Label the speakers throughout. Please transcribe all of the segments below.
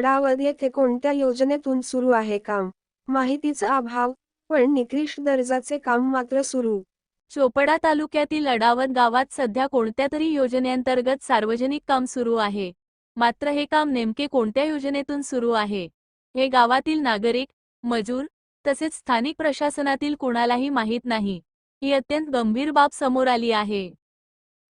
Speaker 1: अडावद येथे कोणत्या योजनेतून सुरू आहे काम? माहितीचा अभाव पण निकृष्ट दर्जाचे काम मात्र सुरू.
Speaker 2: चोपडा तालुक्यातील अडावत गावात सध्या कोणत्या तरी योजनेअंतर्गत सार्वजनिक काम सुरू आहे? मात्र हे काम नेमके कोणत्या योजनेतून सुरू आहे? हे गावातील नागरिक मजूर तसेच स्थानिक प्रशासनातील कुणालाही माहीत नाही. ही अत्यंत गंभीर बाब समोर आली आहे.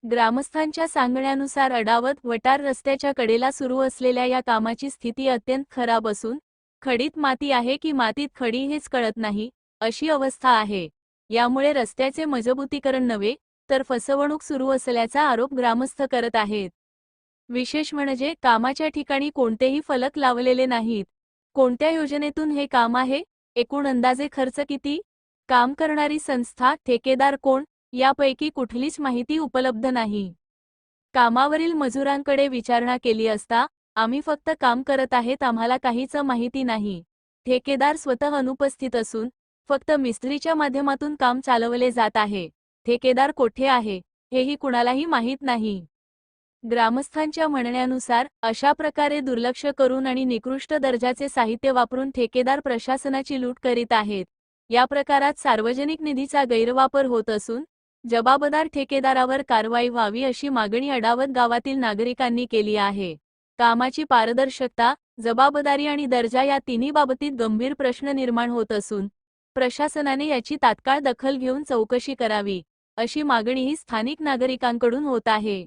Speaker 2: ग्रामस्थांच्या सांगण्यानुसार अडावत वटार रस्त्याच्या कडेला सुरू असलेल्या या कामाची स्थिती अत्यंत खराब असून खडीत माती आहे की मातीत खडी हेच कळत नाही अशी अवस्था आहे. यामुळे रस्त्याचे मजबूतीकरण नव्हे तर फसवणूक सुरू असल्याचा आरोप ग्रामस्थ करत आहेत. विशेष म्हणजे कामाच्या ठिकाणी कोणतेही फलक लावलेले नाहीत. कोणत्या योजनेतून हे काम आहे? एकूण अंदाजे खर्च किती? काम करणारी संस्था ठेकेदार कोण? यापैकी कुठलीच माहिती उपलब्ध नाही. कामावरील मजुरांकडे विचारणा केली असता आम्ही फक्त काम करत आहेत आम्हाला काहीच माहिती नाही. ठेकेदार स्वतः अनुपस्थित असून फक्त मिस्त्रीच्या माध्यमातून काम चालवले जात आहे. ठेकेदार कोठे आहे हेही कुणालाही माहीत नाही. ग्रामस्थांच्या म्हणण्यानुसार अशा प्रकारे दुर्लक्ष करून आणि निकृष्ट दर्जाचे साहित्य वापरून ठेकेदार प्रशासनाची लूट करीत आहेत. या प्रकारात सार्वजनिक निधीचा गैरवापर होत असून जबाबदार ठेकेदारावर कारवाई व्हावी अशी मागणी अडावत गावातील नागरिकांनी केली आहे. कामाची पारदर्शकता जबाबदारी आणि दर्जा या तिन्ही बाबतीत गंभीर प्रश्न निर्माण होत असून प्रशासनाने याची तात्काळ दखल घेऊन चौकशी करावी अशी मागणीही स्थानिक नागरिकांकडून होत आहे.